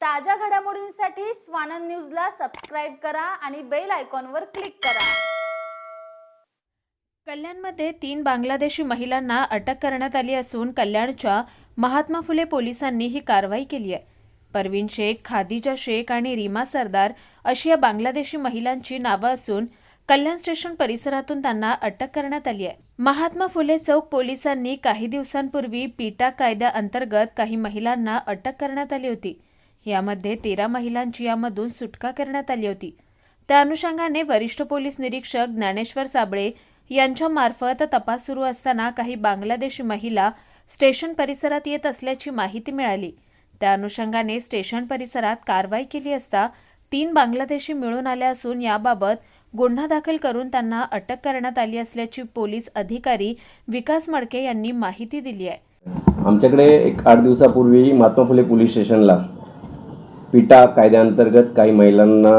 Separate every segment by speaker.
Speaker 1: ताज्या घडामोडींसाठी स्वानंद न्यूजला सबस्क्राईब करा आणि बेल आयकॉनवर क्लिक करा.
Speaker 2: कल्याणमध्ये तीन बांगलादेशी महिलांना अटक करण्यात आली असून कल्याणच्या महात्मा फुले पोलिसांनी ही कारवाई केली आहे. परवीन शेख खादिजा शेख आणि रीमा सरदार अशी या बांगलादेशी महिलांची नावं असून कल्याण स्टेशन परिसरातून त्यांना अटक करण्यात आली आहे. महात्मा फुले चौक पोलिसांनी काही दिवसांपूर्वी पीटा कायद्याअंतर्गत काही महिलांना अटक करण्यात आली होती. यामध्ये तेरा महिलांची यामधून सुटका करण्यात आली होती. त्या अनुषंगाने वरिष्ठ पोलीस निरीक्षक ज्ञानेश्वर साबळे यांच्यामार्फत तपास सुरू असताना काही बांगलादेशी महिला स्टेशन परिसरात येत असल्याची माहिती मिळाली. त्या अनुषंगाने स्टेशन परिसरात कारवाई केली असता तीन बांगलादेशी मिळून आल्या असून याबाबत गुन्हा दाखल करून त्यांना अटक करण्यात आली असल्याची पोलीस अधिकारी विकास मडके यांनी माहिती दिली आहे.
Speaker 3: आमच्याकडे एक आठ दिवसापूर्वी महात्मा फुले पोलीस स्टेशनला पिटा कायद्याअंतर्गत काही महिलांना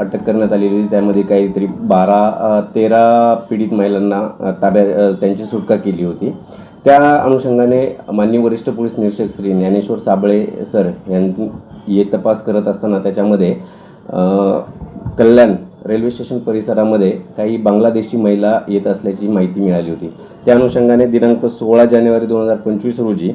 Speaker 3: अटक करण्यात आलेली होती. त्यामध्ये काहीतरी बारा तेरा पीडित महिलांना ताब्यात त्यांची सुटका केली होती. त्या अनुषंगाने माननीय वरिष्ठ पोलीस निरीक्षक श्री ज्ञानेश्वर साबळे सर यांनी हे तपास करत असताना त्याच्यामध्ये कल्याण रेल्वे स्टेशन परिसरामध्ये काही बांगलादेशी महिला येत असल्याची माहिती मिळाली होती. त्या अनुषंगाने दिनांक सोळा जानेवारी दोन हजार पंचवीस रोजी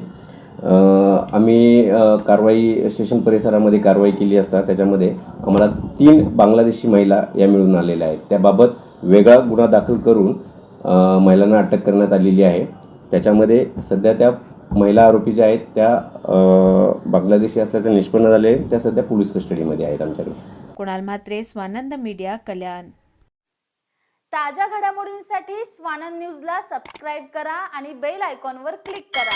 Speaker 3: आम्ही कारवाई स्टेशन परिसरामध्ये कारवाई केली असता त्याच्यामध्ये आम्हाला तीन बांगलादेशी महिला या मिळून आलेल्या आहेत. त्याबाबत वेगळा गुन्हा दाखल करून महिलांना अटक करण्यात आलेली आहे. त्याच्यामध्ये सध्या त्या महिला आरोपी ज्या आहेत त्या अ, बांगलादेशी असल्याचं निष्पन्न झाले आहे. त्या सध्या पोलीस कस्टडीमध्ये आहेत आमच्याकडे.
Speaker 2: कुणाल म्हात्रे स्वानंद मीडिया कल्याण.
Speaker 1: ताज्या घडामोडींसाठी स्वानंद न्यूजला सबस्क्राईब करा आणि बेल आयकॉनवर क्लिक करा.